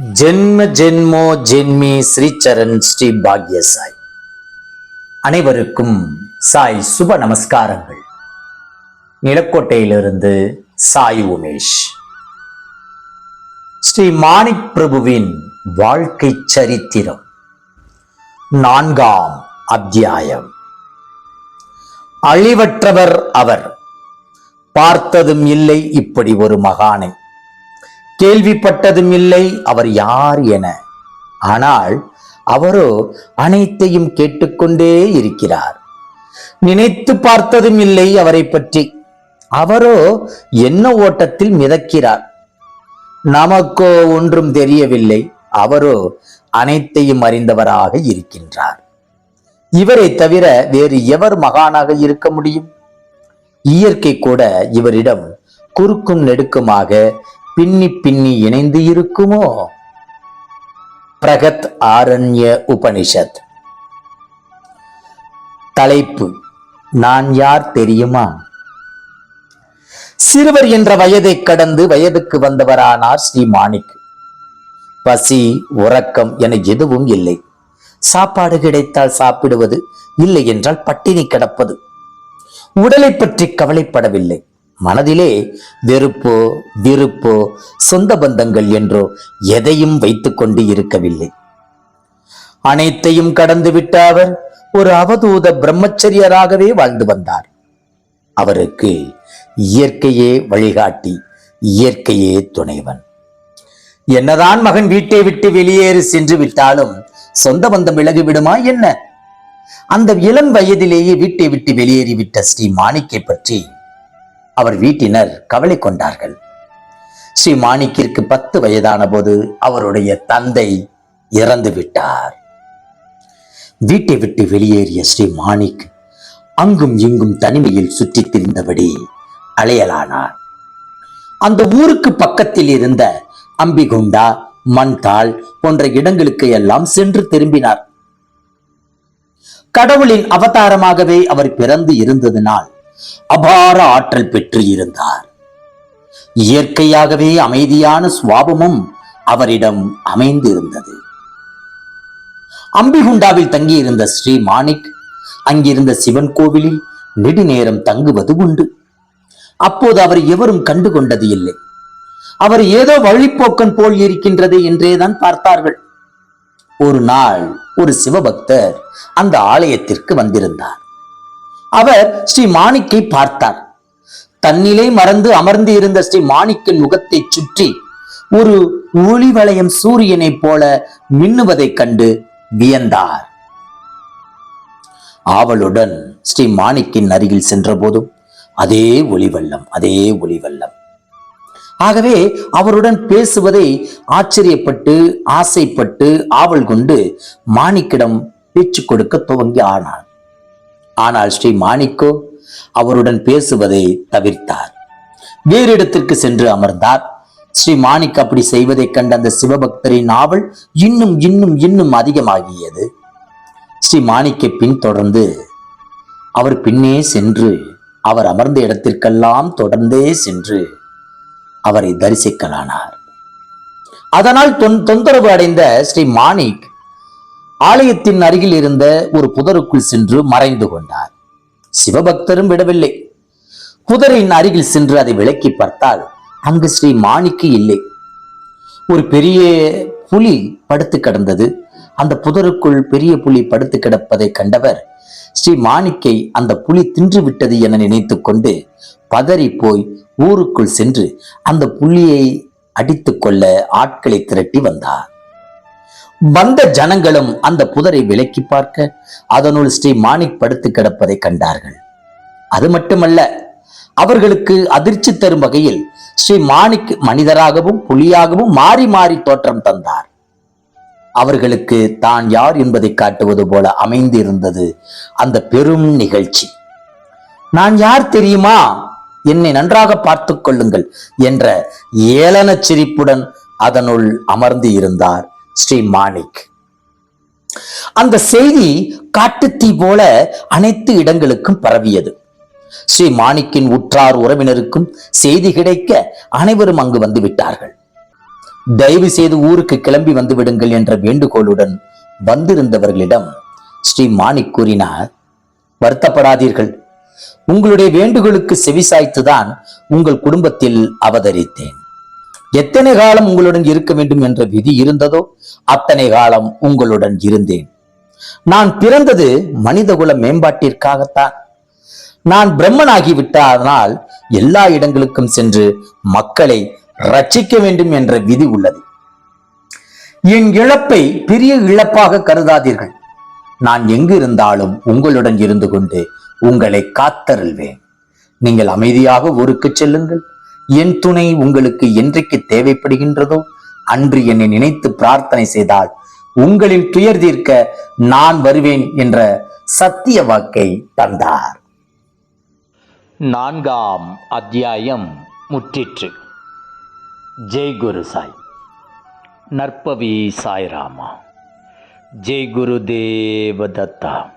ஜென்ம ஜென்மோ ஜென்மி ஸ்ரீச்சரண் ஸ்ரீ பாக்ய சாய் அனைவருக்கும் சாய் சுப நமஸ்காரங்கள். நிலக்கோட்டையிலிருந்து சாய் உமேஷ். ஸ்ரீ மாணிக் பிரபுவின் வாழ்க்கை சரித்திரம். நான்காம் அத்தியாயம். அழிவற்றவர் அவர். பார்த்ததும் இல்லை இப்படி ஒரு மகானை. கேள்விப்பட்டதும் இல்லை அவர் யார் என. ஆனால் அவரோ அனைத்தையும் கேட்டுக்கொண்டே இருக்கிறார். நினைத்து பார்த்ததும் இல்லை அவரை பற்றி அவரோ என்ன ஓட்டத்தில் மிதக்கிறார். நமக்கோ ஒன்றும் தெரியவில்லை. அவரோ அனைத்தையும் அறிந்தவராக இருக்கின்றார். இவரை தவிர வேறு எவர் மகானாக இருக்க முடியும்? இயற்கை கூட இவரிடம் குறுக்கும் நெடுக்குமாக பின்னி பின்னி இணைந்து இருக்குமோ? பிரகத் ஆரண்ய உபனிஷத். தலைப்பு நான் யார் தெரியுமா? சிறுவர் என்ற வயதை கடந்து வயதுக்கு வந்தவரானார் ஸ்ரீ மாணிக். பசி உறக்கம் என எதுவும் இல்லை. சாப்பாடு கிடைத்தால் சாப்பிடுவது இல்லை என்றால் பட்டினி கிடப்பது. உடலை பற்றி கவலைப்படவில்லை. மனதிலே வெறுப்போ விருப்போ சொந்த பந்தங்கள் என்றோ எதையும் வைத்துக் கொண்டு இருக்கவில்லை. அனைத்தையும் கடந்துவிட்ட அவர் ஒரு அவதூத பிரம்மச்சரியராகவே வாழ்ந்து வந்தார். அவருக்கு இயற்கையே வழிகாட்டி இயற்கையே துணைவன். என்னதான் மகன் வீட்டை விட்டு வெளியேறி சென்று விட்டாலும் சொந்த பந்தம் விலகி விடுமா என்ன? அந்த இளம் வயதிலேயே வீட்டை விட்டு வெளியேறிவிட்ட ஸ்ரீ மாணிக்கை பற்றி அவர் வீட்டினர் கவலை கொண்டார்கள். ஸ்ரீ மாணிக்கிற்கு பத்து வயதான போது அவருடைய தந்தை இறந்து விட்டார். வீட்டை விட்டு வெளியேறிய ஸ்ரீ மாணிக் அங்கும் இங்கும் தனிமையில் சுற்றித் திரிந்தபடி அலையலானார். அந்த ஊருக்கு பக்கத்தில் இருந்த அம்பிகுண்டா மண்தாள் போன்ற இடங்களுக்கு எல்லாம் சென்று திரும்பினார். கடவுளின் அவதாரமாகவே அவர் பிறந்து இருந்ததினால் அபார ஆற்றல் பெற்று இருந்தார் இயற்கையாகவே அமைதியான சுவாபமும் அவரிடம் அமைந்து இருந்தது அம்பிகுண்டாவில் தங்கியிருந்த ஸ்ரீ மாணிக் அங்கிருந்த சிவன் கோவிலில் நெடுநேரம் தங்குவது உண்டு. அப்போது அவர் எவரும் கண்டு கொண்டது இல்லை. அவர் ஏதோ வழிப்போக்கன் போல் இருக்கின்றது என்றேதான் பார்த்தார்கள். ஒரு நாள் ஒரு சிவபக்தர் அந்த ஆலயத்திற்கு வந்திருந்தார். அவர் ஸ்ரீ மாணிக்கை பார்த்தார். தன்னிலை மறந்து அமர்ந்து இருந்த ஸ்ரீ மாணிக்கின் முகத்தை சுற்றி ஒரு ஒளி வளையம் சூரியனைப் போல மின்னுவதைக் கண்டு வியந்தார். ஆவலுடன் ஸ்ரீ மாணிக்கின் அருகில் சென்றபோதும் அதே ஒளிவல்லம் அதே ஒளிவல்லம் ஆகவே அவருடன் பேசுவதை ஆச்சரியப்பட்டு ஆசைப்பட்டு ஆவல் கொண்டு மாணிக்கிடம் பேச்சு கொடுக்க துவங்கி ஆனாள். ஆனால் ஸ்ரீ மாணிக்கோ அவருடன் பேசுவதை தவிர்த்தார். வேறு இடத்திற்கு சென்று அமர்ந்தார். ஸ்ரீ மாணிக் அப்படி செய்வதைக் கண்ட அந்த சிவபக்தரின் ஆவல் இன்னும் இன்னும் இன்னும் அதிகமாகியது. ஸ்ரீ மாணிக்கை பின்தொடர்ந்து அவர் பின்னே சென்று அவர் அமர்ந்த இடத்திற்கெல்லாம் தொடர்ந்தே சென்று அவரை தரிசிக்கலானார். அதனால் தொன்- தொந்தரவு அடைந்த ஸ்ரீ மாணிக் ஆலயத்தின் அருகில் இருந்த ஒரு புதருக்குள் சென்று மறைந்து கொண்டார். சிவபக்தரும் விடவில்லை. புதரின் அருகில் சென்று அதை விளக்கி பார்த்தால் அங்கு ஸ்ரீ மாணிக்கு இல்லை. ஒரு பெரிய புலி படுத்து கிடந்தது. அந்த புதருக்குள் பெரிய புலி படுத்து கிடப்பதை கண்டவர் ஸ்ரீ மாணிக்கை அந்த புலி தின்று விட்டது என நினைத்து கொண்டு பதறி போய் ஊருக்குள் சென்று அந்த புலியை அடித்து கொள்ள ஆட்களை திரட்டி வந்தார். வந்த ஜனங்களும் அந்த புதரை விலக்கி பார்க்க அதனுள் ஸ்ரீ மாணிக் படுத்து கிடப்பதை கண்டார்கள். அது மட்டுமல்ல அவர்களுக்கு அதிர்ச்சி தரும் வகையில் ஸ்ரீ மாணிக் மனிதராகவும் புலியாகவும் மாறி மாறி தோற்றம் தந்தார். அவர்களுக்கு தான் யார் என்பதை காட்டுவது போல அமைந்திருந்தது அந்த பெரும் நிகழ்ச்சி. நான் யார் தெரியுமா? என்னை நன்றாக பார்த்து கொள்ளுங்கள் என்ற ஏளனச் சிரிப்புடன் அதனுள் அமர்ந்து இருந்தார். ஸ்ரீ மாணிக். அந்த செய்தி காட்டுத்தீ போல அனைத்து இடங்களுக்கும் பரவியது. ஸ்ரீ மாணிக்கின் உற்றார் உறவினருக்கும் செய்தி கிடைக்க அனைவரும் அங்கு வந்து விட்டார்கள். தயவு செய்து ஊருக்கு கிளம்பி வந்து விடுங்கள் என்ற வேண்டுகோளுடன் வந்திருந்தவர்களிடம் ஸ்ரீ மாணிக் கூறினார் வருத்தப்படாதீர்கள். உங்களுடைய வேண்டுகோளுக்கு செவிசாய்த்துதான் உங்கள் குடும்பத்தில் அவதரித்தேன். எத்தனை காலம் உங்களுடன் இருக்க வேண்டும் என்ற விதி இருந்ததோ அத்தனை காலம் உங்களுடன் இருந்தேன். நான் பிறந்தது மனிதகுல மேம்பாட்டிற்காகத்தான். நான் பிரம்மனாகிவிட்டதனால் எல்லா இடங்களுக்கும் சென்று மக்களை ரட்சிக்க வேண்டும் என்ற விதி உள்ளது. என் இழப்பை பெரிய இழப்பாக கருதாதீர்கள். நான் எங்கு இருந்தாலும் உங்களுடன் இருந்து கொண்டு உங்களை காத்தருள்வேன். நீங்கள் அமைதியாக ஊருக்கு செல்லுங்கள். என் துணை உங்களுக்கு என்றைக்கு தேவைப்படுகின்றதோ அன்று என்னை நினைத்து பிரார்த்தனை செய்தால் உங்களின் துயர் தீர்க்க நான் வருவேன் என்ற சத்திய வாக்கை தந்தார். நான்காம் அத்தியாயம் முற்றிற்று. ஜெய் குரு சாய். நற்பவி சாய்ராமா. ஜெய் குரு தேவதத்தா.